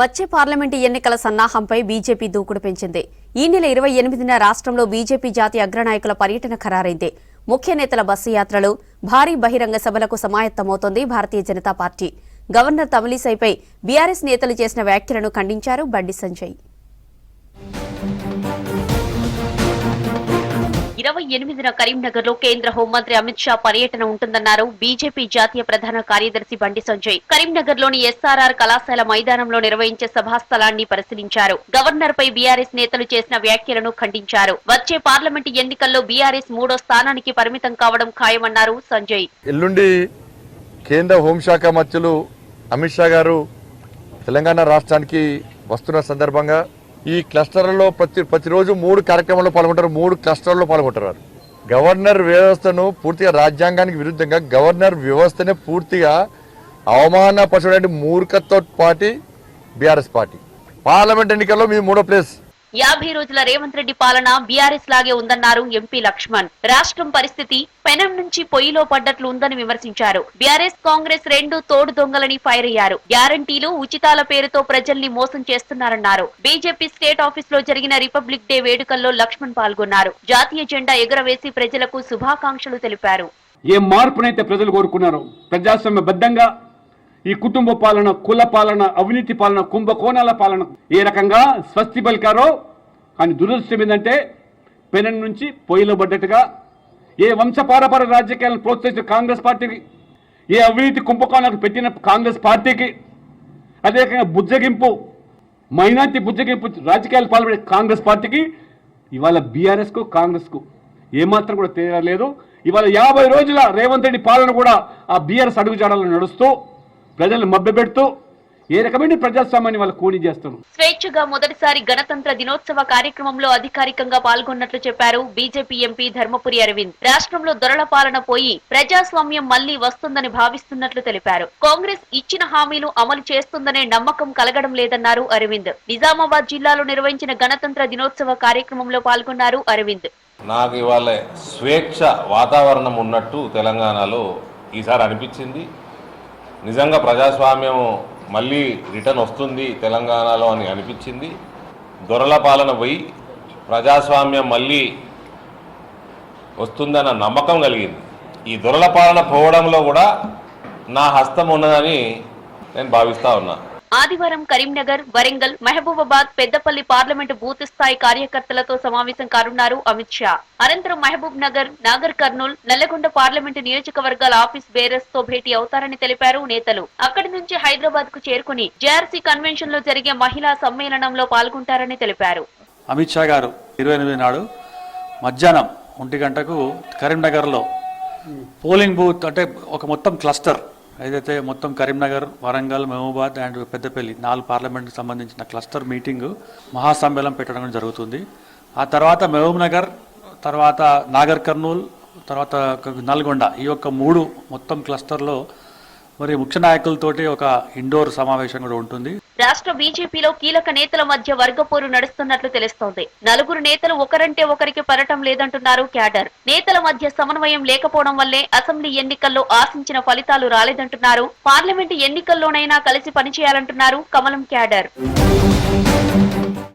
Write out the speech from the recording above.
వచ్చే పార్లమెంటు ఎన్నికల సన్నాహంపై బీజేపీ దూకుడు పెంచింది. ఈ నెల ఇరవై ఎనిమిదిన రాష్ట్రంలో బీజేపీ జాతీయ అగ్రనాయకుల పర్యటన ఖరారైంది. ముఖ్య నేతల బస్సు యాత్రలు భారీ బహిరంగ సభలకు సమాయత్తమవుతోంది భారతీయ జనతా పార్టీ. గవర్నర్ తమిళిసైపై బీఆర్ఎస్ నేతలు చేసిన వ్యాఖ్యలను ఖండించారు బండి సంజయ్. ఇరవై ఎనిమిదిన కరీంనగర్లో కేంద్ర హోంమంత్రి అమిత్ షా పర్యటన ఉంటుందన్నారు. బీజేపీ జాతీయ ప్రధాన కార్యదర్శి బండి సంజయ్. కరీంనగర్లోని ఎస్ఆర్ఆర్ కళాశాల మైదానంలో నిర్వహించే సభాస్థలాన్ని పరిశీలించారు. గవర్నర్ పై బీఆర్ఎస్ నేతలు చేసిన వ్యాఖ్యలను ఖండించారు. వచ్చే పార్లమెంటు ఎన్నికల్లో బీఆర్ఎస్ మూడో స్థానానికి పరిమితం కావడం ఖాయమన్నారు సంజయ్. ఎల్లుండి కేంద్ర హోంశాఖ మంత్రులు అమిత్ షా గారు తెలంగాణ రాష్ట్రానికి వస్తున్న సందర్భంగా ఈ క్లస్టర్లలో ప్రతి ప్రతిరోజు మూడు కార్యక్రమాల్లో పాల్గొంటారు. మూడు క్లస్టర్లో పాల్గొంటారు గవర్నర్ వ్యవస్థను పూర్తిగా రాజ్యాంగానికి విరుద్ధంగా గవర్నర్ వ్యవస్థనే పూర్తిగా అవమానపరచడానికి మూర్ఖతో పార్టీ బీఆర్ఎస్ పార్టీ. పార్లమెంట్ ఎన్నికల్లో మీ మూడో ప్లేస్. యాభై రోజుల రేవంత్ రెడ్డి పాలన బీఆర్ఎస్ లాగే ఉందన్నారు ఎంపీ లక్ష్మణ్. రాష్ట్రం పరిస్థితి పెనం నుంచి పొయ్యిలో పడ్డట్లు ఉందని విమర్శించారు. బీఆర్ఎస్ కాంగ్రెస్ రెండు తోడు దొంగలని ఫైర్ అయ్యారు. గ్యారంటీలు ఉచితాల పేరుతో ప్రజల్ని మోసం చేస్తున్నారన్నారు. బీజేపీ స్టేట్ ఆఫీస్లో జరిగిన రిపబ్లిక్ డే వేడుకల్లో లక్ష్మణ్ పాల్గొన్నారు. జాతీయ జెండా ఎగురవేసి ప్రజలకు శుభాకాంక్షలు తెలిపారు. ఏ మార్పునైతే ప్రజలు కోరుకున్నారు ప్రజాస్వామ్యబద్ధంగా ఈ కుటుంబ పాలన కుల పాలన అవినీతి పాలన కుంభకోణాల పాలన ఏ రకంగా స్వస్తి పలికారో కానీ దురదృష్టం ఏంటంటే పెనం నుంచి పొయ్యిలో పడ్డట్టుగా ఏ వంశపారపర రాజకీయాలను ప్రోత్సహించిన కాంగ్రెస్ పార్టీకి ఏ అవినీతి కుంభకోణాలకు పెట్టిన కాంగ్రెస్ పార్టీకి అదే రకంగా బుజ్జగింపు మైనార్టీ బుజ్జగింపు రాజకీయాలు పాల్పడే కాంగ్రెస్ పార్టీకి ఇవాళ బీఆర్ఎస్కు కాంగ్రెస్కు ఏమాత్రం కూడా తేడా లేదు. ఇవాళ యాభై రోజుల రేవంత్ రెడ్డి పాలన కూడా ఆ బీఆర్ఎస్ అడుగుజాడలను నడుస్తూ ప్రజలను మభ్యపెడుతూ ఏ రకమైన ప్రజాస్వామ్యాన్ని వాళ్ళు కూని చేస్తున్నారు? స్వేచ్ఛగా మొదటిసారి గణతంత్ర దినోత్సవ కార్యక్రమంలో అధికారికంగా పాల్గొన్నట్లు చెప్పారు బీజేపీ ఎంపీ ధర్మపురి అరవింద్. రాష్ట్రంలో దొరల పాలన పోయి ప్రజాస్వామ్యం మళ్ళీ వస్తుందని భావిస్తున్నట్లు తెలిపారు. కాంగ్రెస్ ఇచ్చిన హామీలు అమలు చేస్తుందనే నమ్మకం కలగడం లేదన్నారు అరవింద్. నిజామాబాద్ జిల్లాలో నిర్వహించిన గణతంత్ర దినోత్సవ కార్యక్రమంలో పాల్గొన్నారు అరవింద్. నాకు ఇవాళ స్వేచ్ఛ వాతావరణం ఉన్నట్టు తెలంగాణలో ఈసారి అనిపించింది. నిజంగా ప్రజాస్వామ్యం మళ్ళీ రిటర్న్ వస్తుంది తెలంగాణలో అని అనిపించింది. దొరల పాలన పోయి ప్రజాస్వామ్యం మళ్ళీ వస్తుందన్న నమ్మకం కలిగింది. ఈ దొరల పాలన పోవడంలో కూడా నా హస్తం ఉన్నదని నేను భావిస్తూ ఉన్నా. ఆదివారం కరీంనగర్ వరంగల్ మహబూబాబాద్ పెద్దపల్లి పార్లమెంటు బూత్ స్థాయి కార్యకర్తలతో సమావేశం కానున్నారు అమిత్ షా. అనంతరం Mahabubnagar Nagarkurnool Nalgonda parliament నియోజకవర్గాల ఆఫీస్ బేరర్స్తో భేటీ అవుతారని తెలిపారు నేతలు. అక్కడి నుంచి హైదరాబాద్కు చేరుకుని జేఆర్సీ కన్వెన్షన్లో జరిగే మహిళా సమ్మేళనంలో పాల్గొంటారని తెలిపారు. అమిత్ షా గారు ఇరవై ఎనిమిది నాడు మధ్యాహ్నం ఒంటి గంటకు కరీంనగర్లో పోలింగ్ బూత్ అంటే ఒక మొత్తం క్లస్టర్ ఏదైతే మొత్తం కరీంనగర్ వరంగల్ మహబూబాద్ అండ్ పెద్దపల్లి నాలుగు పార్లమెంట్కి సంబంధించిన క్లస్టర్ మీటింగ్ మహాసమ్మేళనం పెట్టడం జరుగుతుంది. ఆ తర్వాత మహబూబ్ నగర్ తర్వాత నాగర్ కర్నూల్ తర్వాత నల్గొండ ఈ యొక్క మూడు మొత్తం క్లస్టర్లో మరి ముఖ్య నాయకులతోటి ఒక ఇండోర్ సమావేశం కూడా ఉంటుంది. రాష్ట్ర బీజేపీలో కీలక నేతల మధ్య వర్గపోరు నడుస్తున్నట్లు తెలుస్తోంది. నలుగురు నేతలు ఒకరంటే ఒకరికి పడటం లేదంటున్నారు క్యాడర్. నేతల మధ్య సమన్వయం లేకపోవడం వల్లే అసెంబ్లీ ఎన్నికల్లో ఆశించిన ఫలితాలు రాలేదంటున్నారు. పార్లమెంటు ఎన్నికల్లోనైనా కలిసి పనిచేయాలంటున్నారు కమలం క్యాడర్.